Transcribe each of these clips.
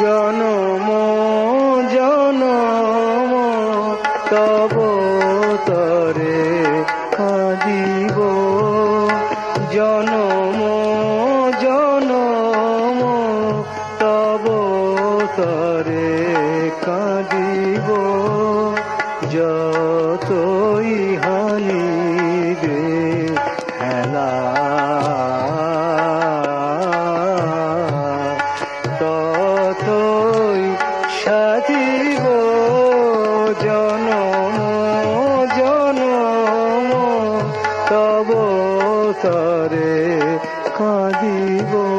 জনম জনম তব তরে আদিব জনম জনম তব তরে কাঁদিব। যতই তরে কাঁদিব।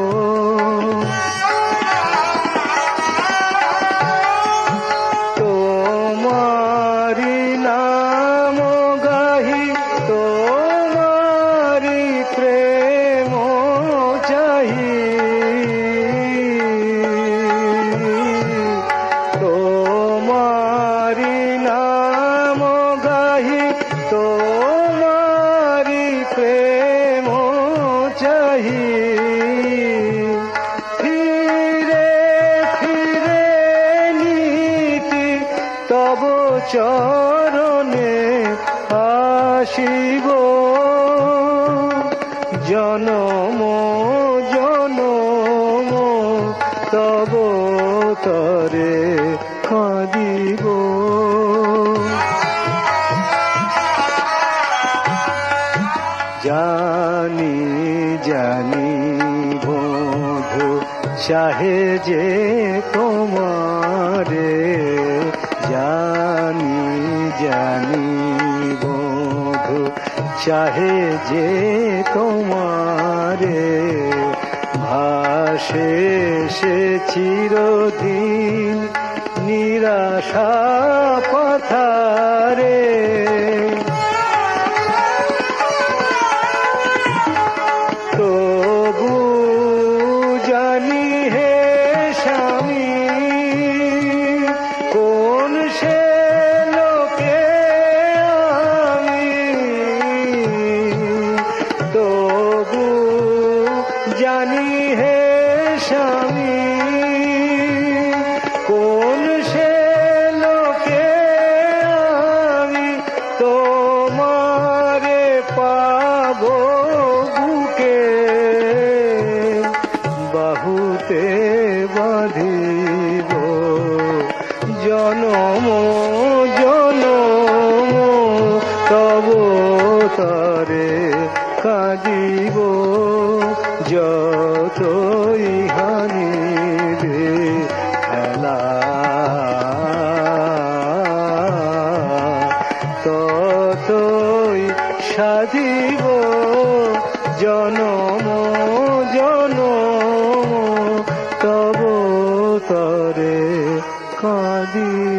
ফিরে ফিরে নীতি তব চরণে আসিব। জনম জনম তব তরে কাঁদিব জানি জানি বধু চাহে যে তোমারে, জানি জানি বধু চাহে যে তোমারে, ভাসে সে চিরদিন নিরাশা পথারে পাবো বুকে বাহুতে বাঁধিব। জনম জনম তব তরে কাঁদিব। যতই সাধিব জনম জনম তব তরে কাঁদিব।